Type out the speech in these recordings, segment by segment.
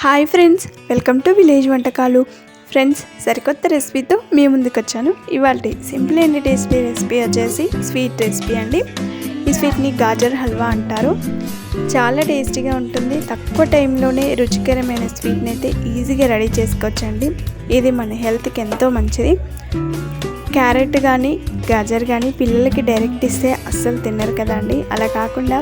Hi friends welcome to village వంటకాలు. Friends సరికొత్త రెసిపీతో మీ ముందుకు వచ్చాను ఇవాళ సింపుల్ అండ్ టేస్టీ రెసిపీ వచ్చేసి స్వీట్ రెసిపీ అండి. ఈ స్వీట్ని గాజర్ హల్వా అంటారు. చాలా టేస్టీగా ఉంటుంది. తక్కువ టైంలోనే రుచికరమైన స్వీట్ని అయితే ఈజీగా రెడీ చేసుకోవచ్చండి. ఇది మన హెల్త్కి ఎంతో మంచిది. క్యారెట్ కానీ గాజర్ కానీ పిల్లలకి డైరెక్ట్ ఇస్తే అస్సలు తినరు కదండి. అలా కాకుండా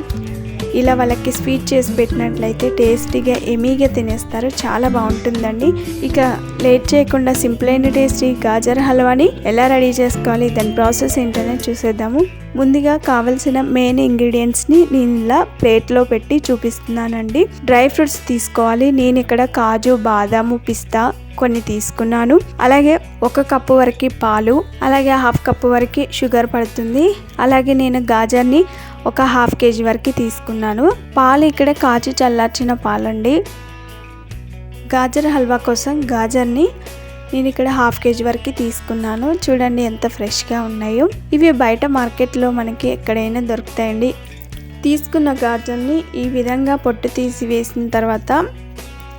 ఇలా వాళ్ళకి స్వీట్ చేసి పెట్టినట్లయితే టేస్టీగా ఎమీగా తినేస్తారు. చాలా బాగుంటుందండి. ఇక లేట్ చేయకుండా సింపుల్ అయిన టేస్టీ గాజర్ హల్వాని ఎలా రెడీ చేసుకోవాలి? దాని ప్రాసెస్ ఏంటనే చూసేద్దాము. ముందుగా కావలసిన మెయిన్ ఇంగ్రీడియంట్స్ని నేను ఇలా ప్లేట్లో పెట్టి చూపిస్తున్నానండి. డ్రై ఫ్రూట్స్ తీసుకోవాలి. నేను ఇక్కడ కాజు బాదాము పిస్తా కొన్ని తీసుకున్నాను. అలాగే ఒక కప్పు వరకు పాలు అలాగే హాఫ్ కప్పు వరకు షుగర్ పడుతుంది. అలాగే నేను గాజర్ని ఒక హాఫ్ కేజీ వరకు తీసుకున్నాను. పాలు ఇక్కడ కాచి చల్లార్చిన పాలండి. గాజర్ హల్వా కోసం గాజర్ని నేను ఇక్కడ హాఫ్ కేజీ వరకు తీసుకున్నాను. చూడండి ఎంత ఫ్రెష్గా ఉన్నాయో. ఇవి బయట మార్కెట్లో మనకి ఎక్కడైనా దొరుకుతాయండి. తీసుకున్న గాజర్ని ఈ విధంగా పొట్టు తీసి వేసిన తర్వాత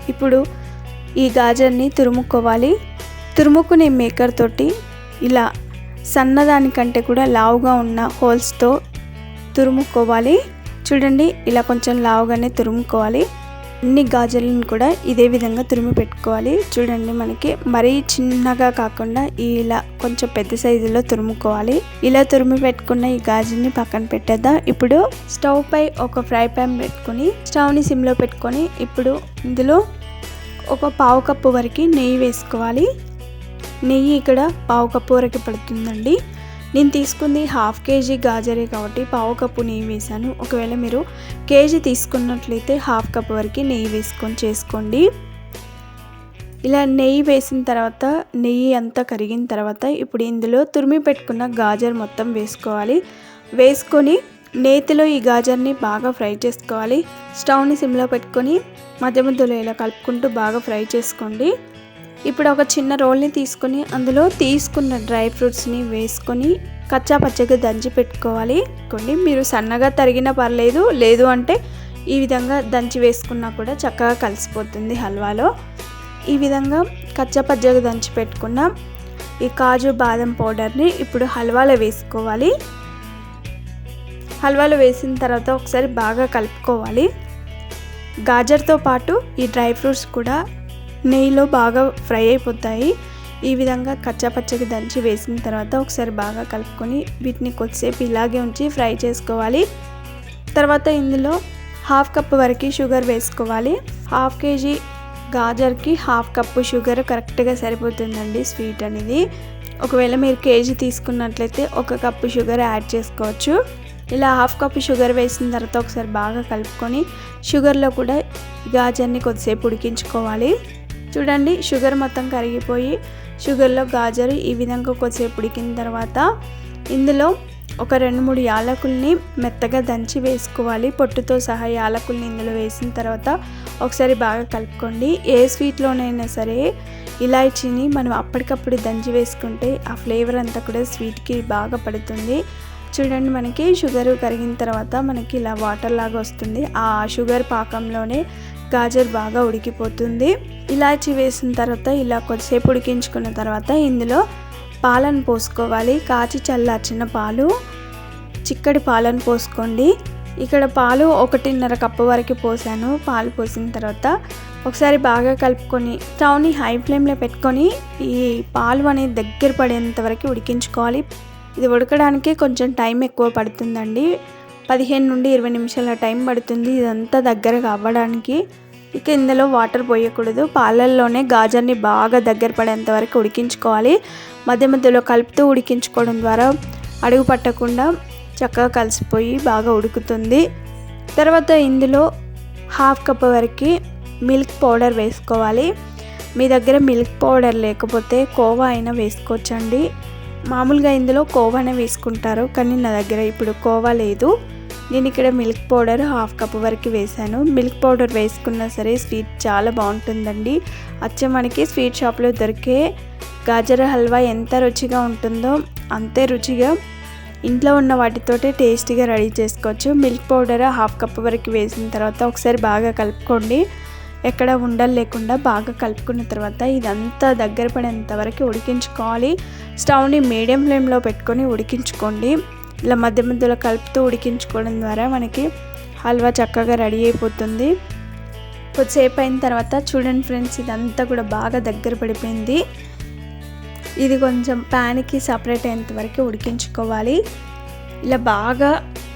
ఇప్పుడు ఈ గాజర్ని తురుముకోవాలి. తురుముకునే మేకర్ తోటి ఇలా సన్నదానికంటే కూడా లావుగా ఉన్న హోల్స్తో తురుముకోవాలి. చూడండి ఇలా కొంచెం లావుగానే తురుముకోవాలి. అన్ని గాజులను కూడా ఇదే విధంగా తురిమి పెట్టుకోవాలి. చూడండి మనకి మరీ చిన్నగా కాకుండా ఇలా కొంచెం పెద్ద సైజులో తురుముకోవాలి. ఇలా తురిమి పెట్టుకున్న ఈ గాజుని పక్కన పెట్టేద్దాం. ఇప్పుడు స్టవ్ పై ఒక ఫ్రై ప్యాన్ పెట్టుకొని స్టవ్ని సిమ్లో పెట్టుకొని ఇప్పుడు ఇందులో ఒక పావు కప్పు వరకు నెయ్యి వేసుకోవాలి. నెయ్యి ఇక్కడ పావు కప్పు వరకు పడుతుందండి. నేను తీసుకుంది హాఫ్ కేజీ గాజరే కాబట్టి పావు కప్పు నెయ్యి వేసాను ఒకవేళ మీరు కేజీ తీసుకున్నట్లయితే హాఫ్ కప్ వరకు నెయ్యి వేసుకొని చేసుకోండి. ఇలా నెయ్యి వేసిన తర్వాత నెయ్యి అంతా కరిగిన తర్వాత ఇప్పుడు ఇందులో తురిమి పెట్టుకున్న గాజర్ మొత్తం వేసుకోవాలి. వేసుకొని నేతిలో ఈ గాజర్ని బాగా ఫ్రై చేసుకోవాలి. స్టవ్ని సిమ్లో పెట్టుకొని మధ్య మధ్యలో ఇలా కలుపుకుంటూ బాగా ఫ్రై చేసుకోండి. ఇప్పుడు ఒక చిన్న రోల్ని తీసుకొని అందులో తీసుకున్న డ్రై ఫ్రూట్స్ని వేసుకొని కచ్చా పచ్చగా దంచి పెట్టుకోవాలి. కొన్ని మీరు సన్నగా తరిగినా పర్లేదు లేదు అంటే ఈ విధంగా దంచి వేసుకున్నా కూడా చక్కగా కలిసిపోతుంది హల్వాలో. ఈ విధంగా కచ్చా పచ్చగా దంచి పెట్టుకున్న ఈ కాజు బాదం పౌడర్ని ఇప్పుడు హల్వాలో వేసుకోవాలి. హల్వాలో వేసిన తర్వాత ఒకసారి బాగా కలుపుకోవాలి. గాజర్తో పాటు ఈ డ్రై ఫ్రూట్స్ కూడా నెయ్యిలో బాగా ఫ్రై అయిపోతాయి. ఈ విధంగా కచ్చాపచ్చకి దంచి వేసిన తర్వాత ఒకసారి బాగా కలుపుకొని వీటిని కొద్దిసేపు ఇలాగే ఉంచి ఫ్రై చేసుకోవాలి. తర్వాత ఇందులో హాఫ్ కప్ వరకు షుగర్ వేసుకోవాలి. హాఫ్ కేజీ గాజర్కి హాఫ్ కప్పు షుగర్ కరెక్ట్గా సరిపోతుందండి స్వీట్ అనేది. ఒకవేళ మీరు కేజీ తీసుకున్నట్లయితే ఒక కప్పు షుగర్ యాడ్ చేసుకోవచ్చు. ఇలా హాఫ్ కప్ షుగర్ వేసిన తర్వాత ఒకసారి బాగా కలుపుకొని షుగర్లో కూడా గాజర్ని కొద్దిసేపు ఉడికించుకోవాలి. చూడండి షుగర్ మొత్తం కరిగిపోయి షుగర్లో గాజరు ఈ విధంగా కొద్దిసేపు ఉడికిన తర్వాత ఇందులో ఒక రెండు మూడు యాలకుల్ని మెత్తగా దంచి వేసుకోవాలి. పొట్టుతో సహా యాలకుల్ని ఇందులో వేసిన తర్వాత ఒకసారి బాగా కలుపుకోండి. ఏ స్వీట్లోనైనా సరే ఇలాచీని మనం అప్పటికప్పుడు దంచి వేసుకుంటే ఆ ఫ్లేవర్ అంతా కూడా స్వీట్కి బాగా పడుతుంది. చూడండి మనకి షుగర్ కరిగిన తర్వాత మనకి ఇలా వాటర్ లాగా వస్తుంది. ఆ షుగర్ పాకంలోనే గాజర్ బాగా ఉడికిపోతుంది. ఇలాచి వేసిన తర్వాత ఇలా కొద్దిసేపు ఉడికించుకున్న తర్వాత ఇందులో పాలను పోసుకోవాలి. కాచి చల్లార్చిన పాలు చిక్కడి పాలను పోసుకోండి. ఇక్కడ పాలు ఒకటిన్నర కప్పు వరకు పోసాను. పాలు పోసిన తర్వాత ఒకసారి బాగా కలుపుకొని స్టవ్ని హై ఫ్లేమ్లో పెట్టుకొని ఈ పాలు అనేది దగ్గర పడేంత వరకు ఉడికించుకోవాలి. ఇది ఉడకడానికి కొంచెం టైం ఎక్కువ పడుతుందండి. పదిహేను నుండి ఇరవై నిమిషాల టైం పడుతుంది ఇదంతా దగ్గరగా అవ్వడానికి. ఇక ఇందులో వాటర్ పోయకూడదు. పాలల్లోనే గాజర్ని బాగా దగ్గర పడేంత వరకు ఉడికించుకోవాలి. మధ్య మధ్యలో కలుపుతూ ఉడికించుకోవడం ద్వారా అడుగు పట్టకుండా చక్కగా కలిసిపోయి బాగా ఉడుకుతుంది. తర్వాత ఇందులో హాఫ్ కప్ వరకు మిల్క్ పౌడర్ వేసుకోవాలి. మీ దగ్గర మిల్క్ పౌడర్ లేకపోతే కోవా అయినా వేసుకోవచ్చండి. మామూలుగా ఇందులో కోవానే వేసుకుంటారు కానీ నా దగ్గర ఇప్పుడు కోవా లేదు. నేను ఇక్కడ మిల్క్ పౌడర్ హాఫ్ కప్ వరకు వేసాను మిల్క్ పౌడర్ వేసుకున్నా సరే స్వీట్ చాలా బాగుంటుందండి. అచ్చం మనకి స్వీట్ షాప్లో దొరికే గాజర హల్వా ఎంత రుచిగా ఉంటుందో అంతే రుచిగా ఇంట్లో ఉన్న వాటితోటే టేస్టీగా రెడీ చేసుకోవచ్చు. మిల్క్ పౌడర్ హాఫ్ కప్ వరకు వేసిన తర్వాత ఒకసారి బాగా కలుపుకోండి. ఎక్కడ ఉండలు లేకుండా బాగా కలుపుకున్న తర్వాత ఇదంతా దగ్గర పడేంత వరకు ఉడికించుకోవాలి. స్టవ్ని మీడియం ఫ్లేమ్లో పెట్టుకొని ఉడికించుకోండి. ఇలా మధ్య మధ్యలో కలుపుతూ ఉడికించుకోవడం ద్వారా మనకి హల్వా చక్కగా రెడీ అయిపోతుంది. కొద్దిసేపు అయిన తర్వాత చూడండి ఫ్రెండ్స్ ఇదంతా కూడా బాగా దగ్గర పడిపోయింది. ఇది కొంచెం ప్యాన్కి సపరేట్ అయ్యేంత వరకు ఉడికించుకోవాలి. ఇలా బాగా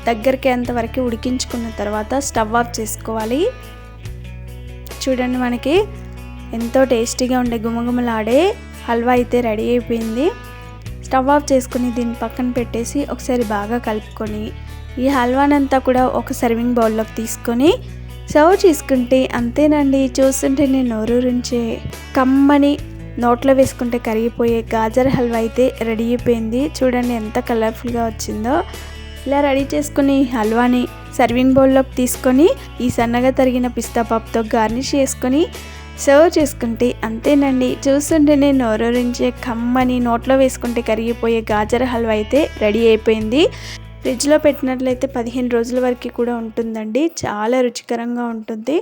దగ్గరికి అంతవరకు ఉడికించుకున్న తర్వాత స్టవ్ ఆఫ్ చేసుకోవాలి. చూడండి మనకి ఎంతో టేస్టీగా ఉండే గుమగుమలాడే హల్వా అయితే రెడీ అయిపోయింది. స్టవ్ ఆఫ్ చేసుకుని దీన్ని పక్కన పెట్టేసి ఒకసారి బాగా కలుపుకొని ఈ హల్వానంతా కూడా ఒక సర్వింగ్ బౌల్లోకి తీసుకొని సర్వ్ చేసుకుంటే అంతేనండి. చూస్తుంటే నేను నోరూరించే కమ్మని నోట్లో వేసుకుంటే కరిగిపోయే గాజర్ హల్వా అయితే రెడీ అయిపోయింది. చూడండి ఎంత కలర్ఫుల్గా వచ్చిందో. ఇలా రెడీ చేసుకుని హల్వాని సర్వింగ్ బౌల్లోకి తీసుకొని ఈ సన్నగా తరిగిన పిస్తా పప్పుతో గార్నిష్ చేసుకొని సర్వ్ చేసుకుంటే అంతేనండి. చూస్తుంటేనే నోరూరించే కమ్మని నోట్లో వేసుకుంటే కరిగిపోయే గాజర హల్వా అయితే రెడీ అయిపోయింది. ఫ్రిడ్జ్లో పెట్టినట్లయితే పదిహేను రోజుల వరకు కూడా ఉంటుందండి. చాలా రుచికరంగా ఉంటుంది.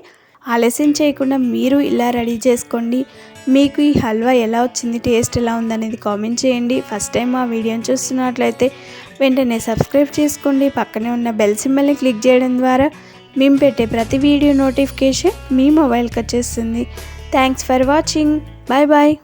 ఆలస్యం చేయకుండా మీరు ఇలా రెడీ చేసుకోండి. మీకు ఈ హల్వా ఎలా వచ్చింది టేస్ట్ ఎలా ఉందనేది కామెంట్ చేయండి. ఫస్ట్ టైం మా వీడియోని చూస్తున్నట్లయితే వెంటనే సబ్స్క్రైబ్ చేసుకోండి. పక్కనే ఉన్న బెల్ సింబల్ని క్లిక్ చేయడం ద్వారా మేము పెట్టే ప్రతి వీడియో నోటిఫికేషన్ మీ మొబైల్కి వచ్చేస్తుంది. Thanks for watching bye bye